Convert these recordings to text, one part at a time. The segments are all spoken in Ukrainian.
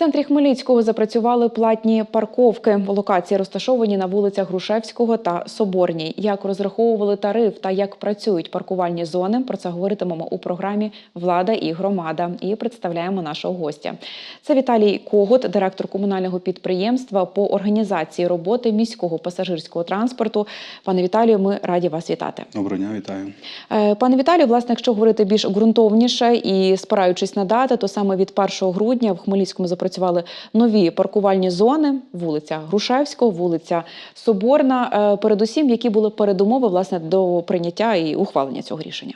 центрі Хмельницького запрацювали платні парковки. Локації розташовані на вулицях Грушевського та Соборній. Як розраховували тариф та як працюють паркувальні зони, про це говоритимемо у програмі Влада і громада. І представляємо нашого гостя. Це Віталій Когут, директор комунального підприємства по організації роботи міського пасажирського транспорту. Пане Віталію, ми раді вас вітати. Доброго дня, вітаю. Е, Пане Віталію, власне, якщо говорити більш ґрунтовніше і спираючись на дати, то саме від 1 грудня в Хмельницькому запрацювали нові паркувальні зони: вулиця Грушевського, вулиця Соборна. Е, Передусім, які були передумови власне до прийняття і ухвалення цього рішення.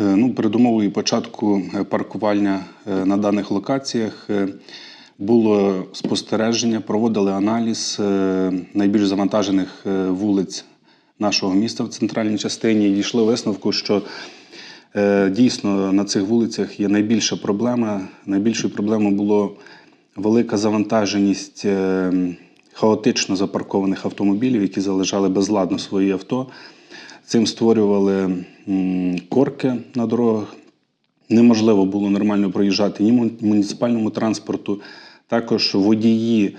Е, Ну, передумовою початку е, паркування на даних локаціях було спостереження, проводили аналіз найбільш завантажених вулиць нашого міста в центральній частині. Дійшли висновку, що дійсно на цих вулицях є найбільша проблема. Найбільшою проблемою було велика завантаженість е, хаотично запаркованих автомобілів, які залишали безладно свої авто. Цим створювали корки на дорогах. Неможливо було нормально проїжджати ні муніципальному транспорту. Також водії,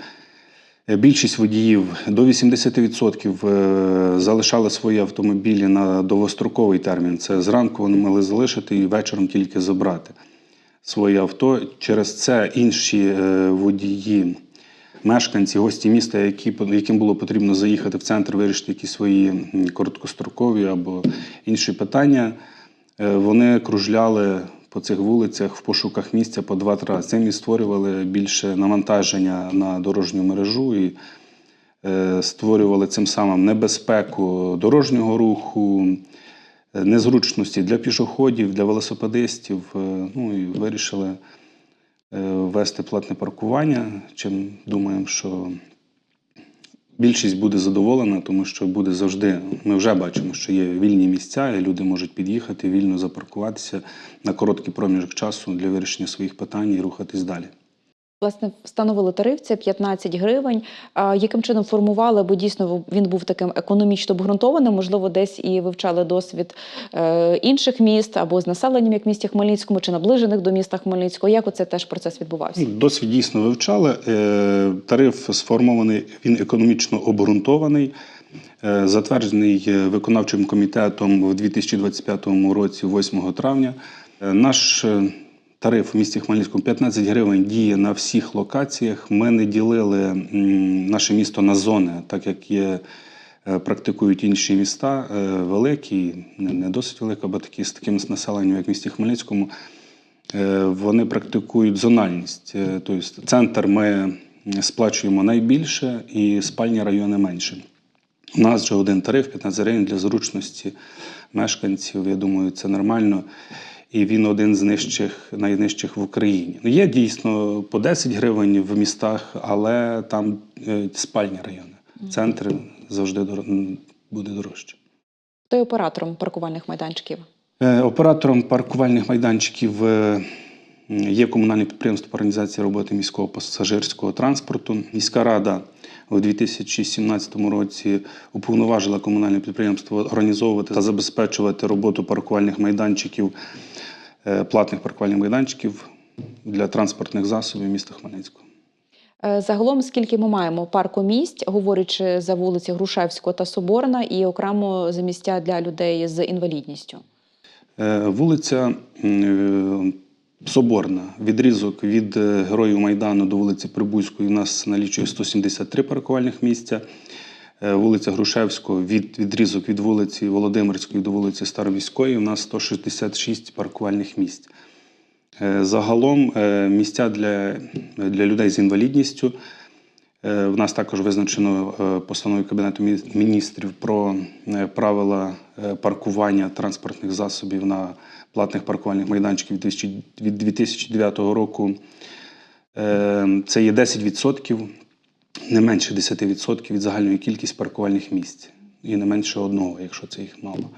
е, більшість водіїв до 80% е, залишали свої автомобілі на довгостроковий термін. Це зранку вони могли залишити і вечором тільки забрати своє авто. Через це інші е, водії, мешканці, гості міста, які, яким було потрібно заїхати в центр, вирішити якісь свої короткострокові або інші питання, е, вони кружляли по цих вулицях в пошуках місця по два-три рази. Цим і створювали більше навантаження на дорожню мережу і е, створювали цим самим небезпеку дорожнього руху, незручності для пішоходів, для велосипедистів. е, Ну і вирішили е, ввести платне паркування. Чим думаємо, що більшість буде задоволена, тому що буде завжди. Ми вже бачимо, що є вільні місця, і люди можуть під'їхати, вільно запаркуватися на короткий проміжок часу для вирішення своїх питань і рухатись далі. Власне, встановили тариф, це 15 гривень. А яким чином формували, бо дійсно він був таким економічно обґрунтованим, можливо, десь і вивчали досвід е, інших міст або з населенням, як місті Хмельницькому, чи наближених до міста Хмельницького. Як оце теж процес відбувався? Ну, Досвід дійсно вивчали. Е, Тариф сформований, він економічно обґрунтований, е, затверджений виконавчим комітетом в 2025 році, 8 травня. Наш тариф в місті Хмельницькому 15 гривень діє на всіх локаціях. Ми не ділили наше місто на зони, так як є. е, Практикують інші міста е, великі, не досить великі, або такі з таким населенням, як в місті Хмельницькому. Е, вони практикують зональність. Тобто центр ми сплачуємо найбільше і спальні райони менше. У нас вже один тариф 15 гривень для зручності мешканців. Я думаю, це нормально. І він один з нижчих, найнижчих в Україні. Ну, є дійсно по 10 гривень в містах, але там е, спальні райони. Центр завжди дор- буде дорожче. Є оператором паркувальних майданчиків? Е, Оператором паркувальних майданчиків е, є комунальне підприємство організації роботи міського пасажирського транспорту. Міська рада у 2017 році уповноважила комунальне підприємство організовувати та забезпечувати роботу паркувальних майданчиків, е, платних паркувальних майданчиків для транспортних засобів міста Хмельницького. Е, Загалом, скільки ми маємо паркомісць, говорячи за вулиці Грушевського та Соборна, і окремо за місця для людей з інвалідністю? Е, Вулиця Соборна, відрізок від е, Героїв Майдану до вулиці Прибузької у нас налічує 173 паркувальних місця. Е, Вулиця Грушевського, від, відрізок від вулиці Володимирської до вулиці Староміської у нас 166 паркувальних місць. Е, Загалом місця для, для людей з інвалідністю. В нас також визначено постановою Кабінету міністрів про правила паркування транспортних засобів на платних паркувальних майданчиків від 2009 року. Е, Це є 10%, не менше 10% від загальної кількості паркувальних місць. І не менше одного, якщо це їх мало.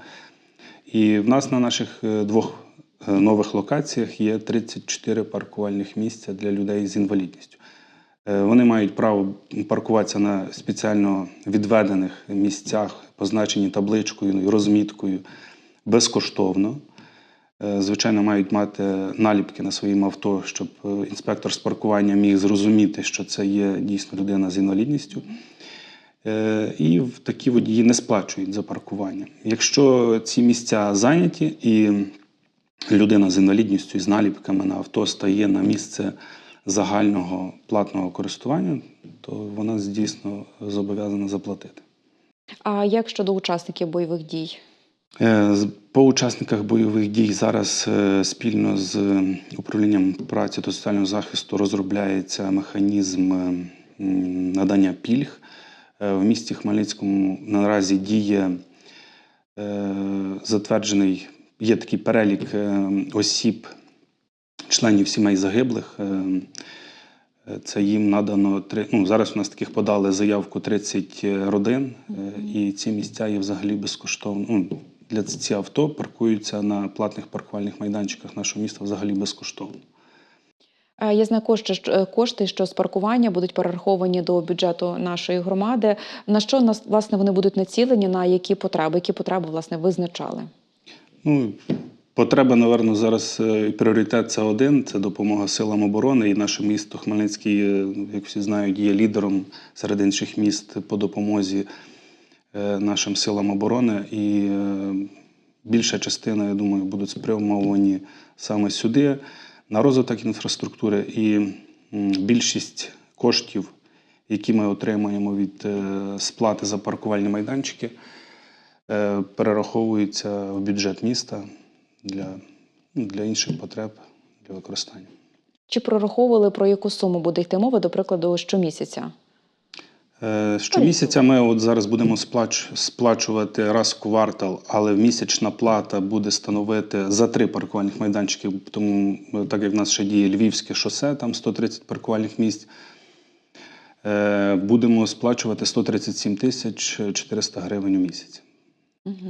І в нас на наших е, двох е, нових локаціях є 34 паркувальних місця для людей з інвалідністю. Вони мають право паркуватися на спеціально відведених місцях, позначені табличкою і розміткою безкоштовно. Е, звичайно, мають мати наліпки на своїм авто, щоб е, інспектор з паркування міг зрозуміти, що це є дійсно людина з інвалідністю. Е, І такі водії не сплачують за паркування. Якщо ці місця зайняті і людина з інвалідністю з наліпками на авто стає на місце загального платного користування, то вона дійсно зобов'язана заплатити. А як щодо учасників бойових дій? Е, По учасниках бойових дій зараз е, спільно з е, управлінням праці та соціального захисту розробляється механізм надання пільг. В місті Хмельницькому наразі діє затверджений, є такий перелік осіб, членів сімей загиблих. Це їм надано. Ну, зараз у нас таких подали заявку 30 родин, і ці місця є взагалі безкоштовно. Ну, для ці авто паркуються на платних паркувальних майданчиках нашого міста взагалі безкоштовно. Е, Я знаю кошти, що- е, кошти, що з паркування будуть перераховані до бюджету нашої громади. На що нас власне вони будуть націлені? На які потреби? Які потреби власне визначали? Ну, потреба, напевно, зараз е, і пріоритет це один це допомога силам оборони. І наше місто Хмельницький, як всі знають, є лідером серед інших міст по допомозі нашим силам оборони. І е, більша частина, я думаю, будуть спрямовані саме сюди, на розвиток інфраструктури. І більшість коштів, які ми отримуємо від е, сплати за паркувальні майданчики, е, перераховуються в бюджет міста для, ну, для інших потреб для використання. Чи прораховували про яку суму буде йти мова, до прикладу, щомісяця? Е, Щомісяця ми от зараз будемо сплач, сплачувати раз в квартал, але місячна плата буде становити за три паркувальних майданчики, тому е, так як в нас ще діє Львівське шосе, там 130 паркувальних місць, е, будемо сплачувати 137 тисяч 400 гривень у місяць.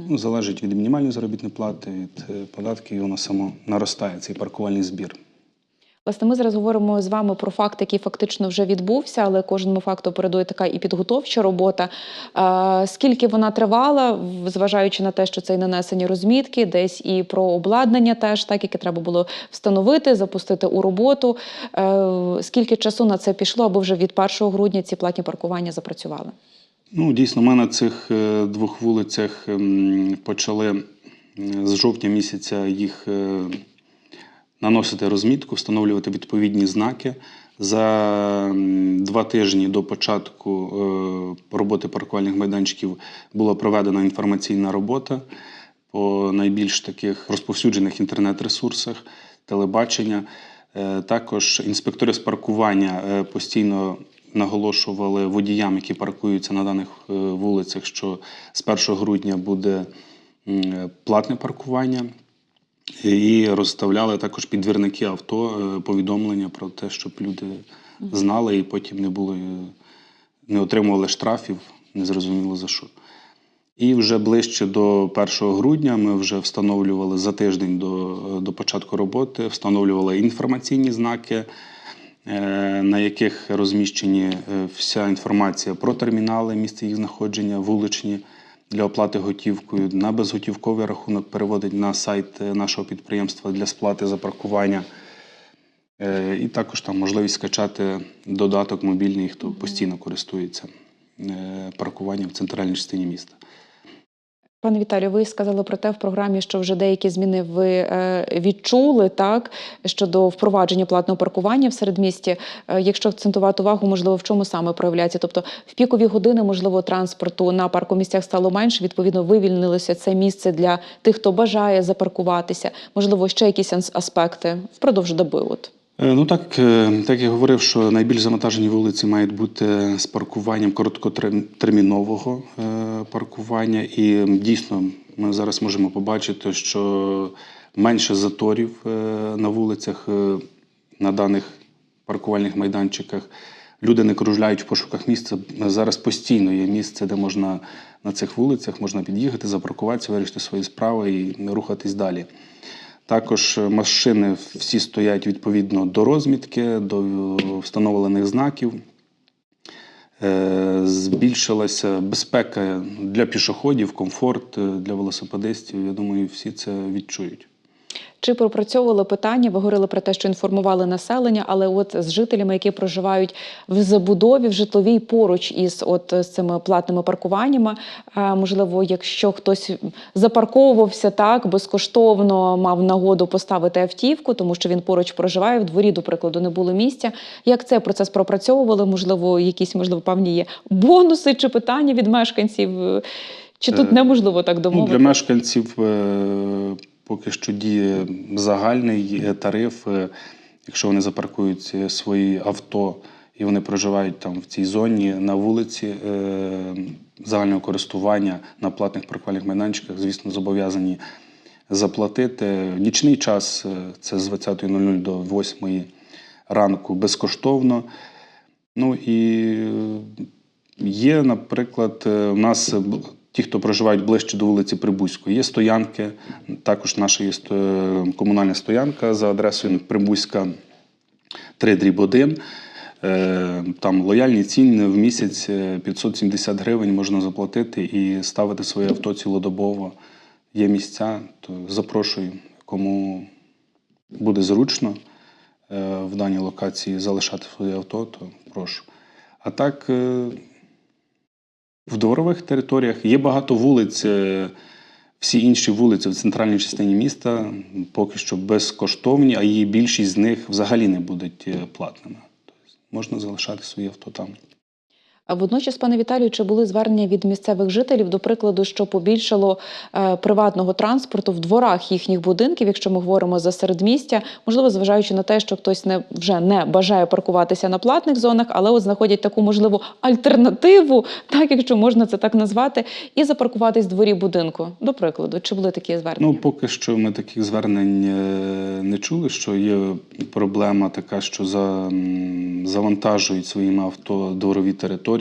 Ну, залежить від мінімальної заробітної плати, від податків, і воно само наростає, цей паркувальний збір. Власне, ми зараз говоримо з вами про факт, який фактично вже відбувся, але кожному факту передує така і підготовча робота. Скільки вона тривала, зважаючи на те, що це і нанесені розмітки, десь і про обладнання, теж так яке треба було встановити, запустити у роботу. Е, Скільки часу на це пішло, аби вже від 1 грудня ці платні паркування запрацювали? Ну, дійсно, ми на цих е, двох вулицях ем, почали з жовтня місяця їх е, наносити розмітку, встановлювати відповідні знаки. За два тижні до початку е, роботи паркувальних майданчиків була проведена інформаційна робота по найбільш таких розповсюджених інтернет-ресурсах, телебачення. Е, Також інспектори з паркування е, постійно наголошували водіям, які паркуються на даних вулицях, що з 1 грудня буде платне паркування. І розставляли також підвірники авто е, повідомлення про те, щоб люди знали і потім не були, не отримували штрафів, незрозуміло за що. І вже ближче до 1 грудня ми вже встановлювали за тиждень до, до початку роботи, встановлювали інформаційні знаки, е, на яких розміщені е, вся інформація про термінали, місце їх знаходження, вуличні для оплати готівкою. На безготівковий рахунок переводить на сайт е, нашого підприємства для сплати за паркування. Е, І також там можливість скачати додаток мобільний, хто постійно користується е, паркуванням в центральній частині міста. Пане Віталію, ви сказали про те в програмі, що вже деякі зміни ви е, відчули так щодо впровадження платного паркування в середмісті. Е, якщо акцентувати увагу, можливо, в чому саме проявляється? Тобто в пікові години, можливо, транспорту на паркомісцях стало менше. Відповідно, вивільнилося це місце для тих, хто бажає запаркуватися. Можливо, ще якісь аспекти впродовж доби. От Ну так, е, так я говорив, що найбільш завантажені вулиці мають бути з паркуванням короткотермінового е, паркування. І дійсно ми зараз можемо побачити, що менше заторів е, на вулицях е, на даних паркувальних майданчиках. Люди не кружляють в пошуках місця. Зараз постійно є місце, де можна на цих вулицях можна під'їхати, запаркуватися, вирішити свої справи і рухатись далі. Також е, машини всі стоять відповідно до розмітки, до встановлених знаків. Е, Збільшилася безпека для пішоходів, комфорт е, для велосипедистів. Я думаю, всі це відчують. Чи пропрацьовували питання? Ви говорили про те, що інформували населення, але от з жителями, які проживають в забудові, в житловій поруч із от з цими платними паркуваннями, е, можливо, якщо хтось запарковувався так безкоштовно, мав нагоду поставити автівку, тому що він поруч проживає в дворі, до прикладу, не було місця. Як цей процес пропрацьовували? Можливо, якісь можливо певні є бонуси чи питання від мешканців? Чи тут Е, неможливо так Ну, домовити? для мешканців е, поки що діє загальний е, тариф. Е, Якщо вони запаркують е, свої авто і вони проживають там в цій зоні на вулиці загального користування на платних паркувальних майданчиках, звісно, зобов'язані заплатити. Нічний час це з 20.00 до 8 ранку безкоштовно. Ну і є, наприклад, у нас ті, хто проживають ближче до вулиці Прибузької, є стоянки. Також наша є комунальна стоянка за адресою Прибузька 3 дріб 1. Е, Там лояльні ціни в місяць е, 570 гривень можна заплатити і ставити своє авто цілодобово. Є місця, то запрошую, кому буде зручно е, в даній локації залишати своє авто, то прошу. А так, е, в дорових територіях є багато вулиць. е, Всі інші вулиці в центральній частині міста поки що безкоштовні, а її більшість з них взагалі не будуть е, платними. Тобто можна залишати свої авто там. Водночас, пане Віталію, чи були звернення від місцевих жителів, до прикладу, що побільшало е, приватного транспорту в дворах їхніх будинків, якщо ми говоримо за середмістя, можливо, зважаючи на те, що хтось не вже не бажає паркуватися на платних зонах, але от знаходять таку можливу альтернативу, так якщо можна це так назвати, і запаркуватись в дворі будинку. До прикладу, чи були такі звернення? Ну, поки що ми таких звернень е, не чули, що є проблема така, що за, завантажують своїми авто дворові території,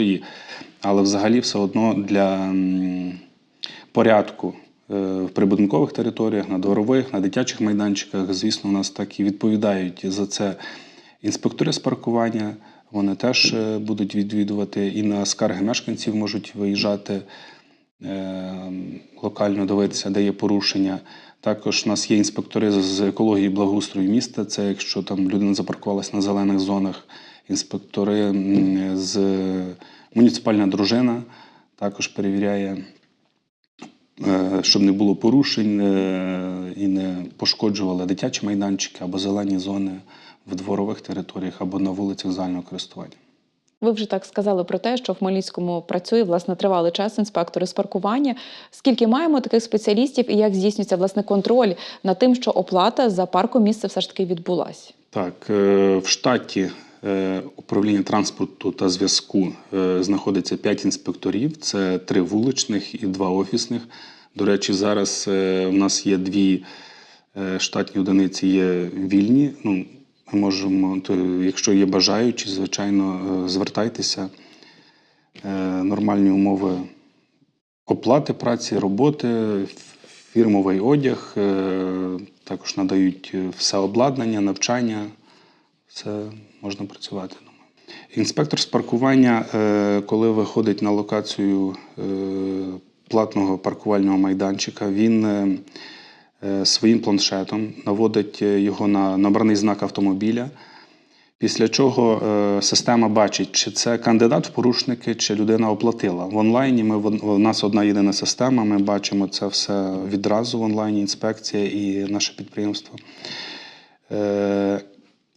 але взагалі все одно для порядку е, в прибудинкових територіях, на дворових, на дитячих майданчиках, звісно, у нас так і відповідають за це інспектори з паркування. Вони теж е, будуть відвідувати і на скарги мешканців можуть виїжджати е, локально дивитися, де є порушення. Також у нас є інспектори з- екології благоустрою міста. Це якщо там людина запаркувалась на зелених зонах, інспектори з муніципальна дружина також перевіряє, е, щоб не було порушень е, і не пошкоджували дитячі майданчики або зелені зони в дворових територіях або на вулицях загального користування. Ви вже так сказали про те, що в Хмельницькому працює власне тривалий час інспектори з паркування. Скільки маємо таких спеціалістів і як здійснюється власне контроль над тим, що оплата за паркомісце все ж таки відбулася? Так, е, в штаті управління транспорту та зв'язку е, знаходиться 5 інспекторів: це три вуличних і два офісних. До речі, зараз е, в нас є дві е, штатні одиниці, є вільні. Ну, ми можемо, то, якщо є бажаючі, звичайно, е, звертайтеся. Е, Нормальні умови оплати праці, роботи, фірмовий одяг, е, також надають е, все обладнання, навчання, все можна працювати. Інспектор з паркування, е, коли виходить на локацію е, платного паркувального майданчика, він е, своїм планшетом наводить його на набраний знак автомобіля. Після чого система бачить, чи це кандидат в порушники, чи людина оплатила. В онлайні ми в- нас одна єдина система. Ми бачимо це все відразу в онлайні. Інспекція і наше підприємство.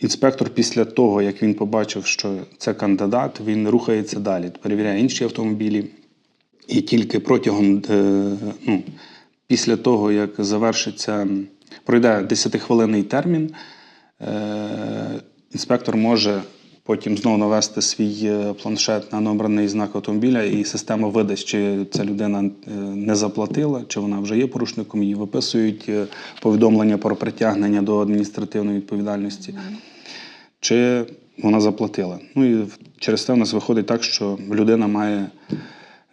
Інспектор, після того, як він побачив, що це кандидат, він рухається далі, перевіряє інші автомобілі. І тільки протягом е, ну, після того, як завершиться, пройде 10-хвилинний термін, е, інспектор може потім знову навести свій е, планшет на номерний знак автомобіля, і система видасть, чи ця людина не заплатила, чи вона вже є порушником, їй виписують повідомлення про притягнення до адміністративної відповідальності, чи вона заплатила. Ну і через це в нас виходить так, що людина має.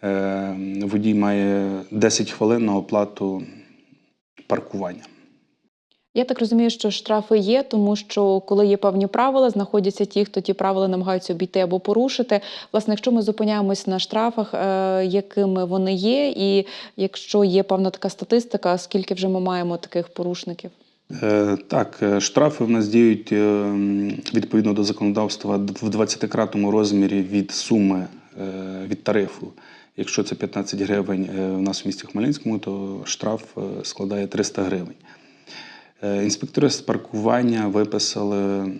Е, Водій має 10 хвилин на оплату паркування. Я так розумію, що штрафи є, тому що коли є певні правила, знаходяться ті, хто ті правила намагаються обійти або порушити. Власне, якщо ми зупиняємось на штрафах, е, якими вони є, і якщо є певна така статистика, скільки вже ми маємо таких порушників? Е, Так, е, штрафи в нас діють е, відповідно до законодавства в 20-кратному розмірі від суми від тарифу. Якщо це 15 гривень в нас в місті Хмельницькому, то штраф складає 300 гривень. Інспектори з паркування виписали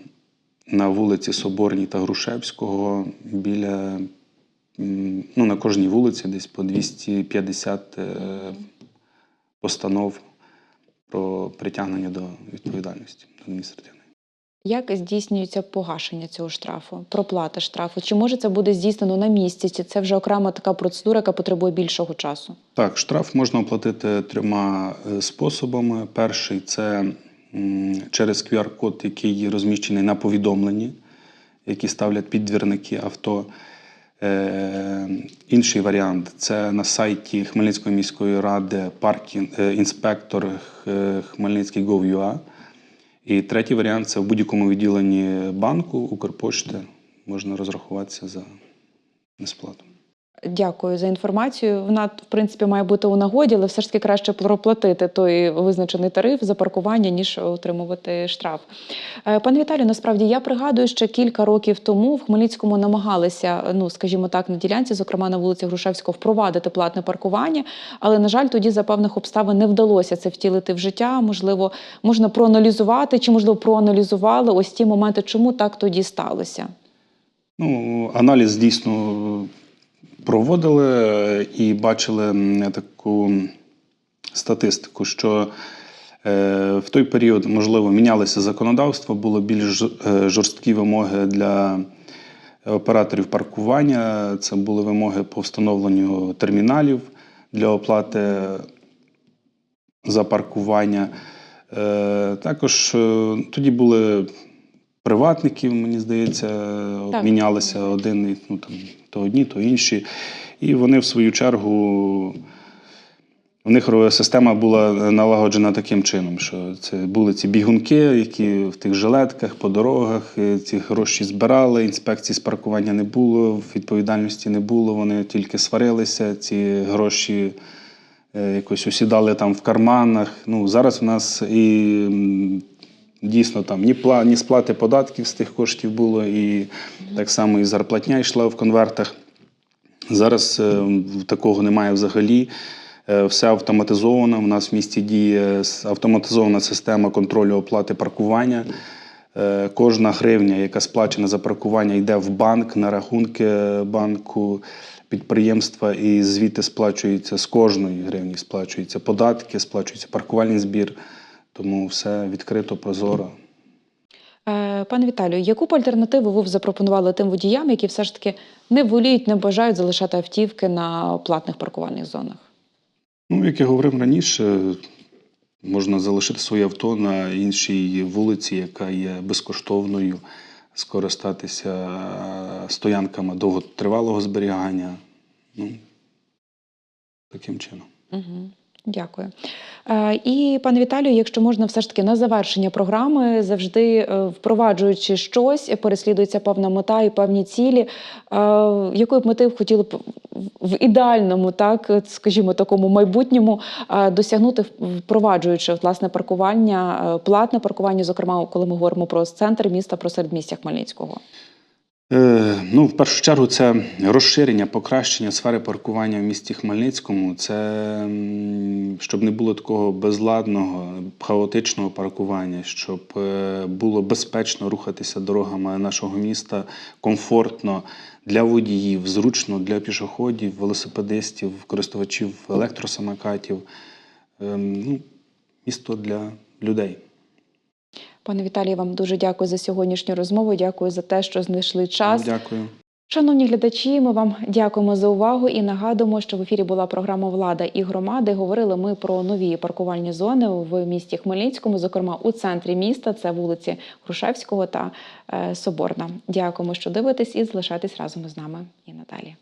на вулиці Соборній та Грушевського біля ну, на кожній вулиці десь по 250 е, постанов про притягнення до відповідальності адміністративної. Як здійснюється погашення цього штрафу, проплата штрафу? Чи може це буде здійснено на місці? Чи це вже окрема така процедура, яка потребує більшого часу? Так, штраф можна оплатити трьома е, способами. Перший це через QR-код, який розміщений на повідомленні, які ставлять піддвірники авто. Е, інший варіант це на сайті Хмельницької міської ради паркінг е, інспектор е, Хмельницький Gov.ua. І третій варіант це в будь-якому відділенні банку, Укрпошти можна розрахуватися за несплату. Дякую за інформацію. Вона, в принципі, має бути у нагоді, але все ж таки краще проплатити той визначений тариф за паркування, ніж отримувати штраф. Е, Пане Віталію, насправді я пригадую, що кілька років тому в Хмельницькому намагалися, ну скажімо так, на ділянці, зокрема на вулиці Грушевського, впровадити платне паркування. Але на жаль, тоді за певних обставин не вдалося це втілити в життя. Можливо, можна проаналізувати, чи можливо проаналізували ось ті моменти, чому так тоді сталося. Ну, аналіз дійсно проводили е, і бачили таку статистику, що е, в той період, можливо, мінялося законодавство, було більш е, жорсткі вимоги для операторів паркування. Це були вимоги по встановленню терміналів для оплати за паркування. Також тоді були приватників, мені здається, Так. мінялися один, ну, там, то одні, то інші. І вони, в свою чергу, у них система була налагоджена таким чином, що це були ці бігунки, які в тих жилетках по дорогах е, ці гроші збирали, інспекції з паркування не було, відповідальності не було, вони тільки сварилися, ці гроші е, якось усідали там в карманах. Ну, зараз у нас і дійсно там ні, пла, ні сплати податків з тих коштів було, і так само і зарплатня йшла в конвертах. Зараз е, такого немає взагалі. Е, Все автоматизовано. У нас в місті діє автоматизована система контролю оплати паркування. Е, Кожна гривня, яка сплачена за паркування, йде в банк на рахунки банку підприємства, і звідти сплачується з кожної гривні, сплачуються податки, сплачується паркувальний збір. Тому все відкрито, прозоро. Е, Пане Віталію, яку б альтернативу ви б запропонували тим водіям, які все ж таки не воліють, не бажають залишати автівки на платних паркувальних зонах? Ну, як я говорив раніше, можна залишити своє авто на іншій вулиці, яка є безкоштовною, скористатися стоянками довготривалого зберігання. Ну, таким чином. Угу. Дякую. Е, І, пане Віталію, якщо можна, все ж таки на завершення програми, завжди е, впроваджуючи щось, переслідується певна мета і певні цілі. Е, Якою б мети б хотіли б в ідеальному, так скажімо, такому майбутньому досягнути, впроваджуючи власне паркування, платне паркування, зокрема, коли ми говоримо про центр міста, про середмістя Хмельницького? Е, ну, в першу чергу, це розширення, покращення сфери паркування в місті Хмельницькому. Це щоб не було такого безладного, хаотичного паркування, щоб е, було безпечно рухатися дорогами нашого міста, комфортно для водіїв, зручно для пішоходів, велосипедистів, користувачів електросамокатів. Ем, Ну, місто для людей. Пане Віталію, вам дуже дякую за сьогоднішню розмову. Дякую за те, що знайшли час. Дякую. Шановні глядачі, ми вам дякуємо за увагу і нагадуємо, що в ефірі була програма Влада і громади. Говорили ми про нові паркувальні зони в місті Хмельницькому, зокрема у центрі міста. Це вулиці Грушевського та е, Соборна. Дякуємо, що дивитесь і залишайтесь разом із нами і надалі.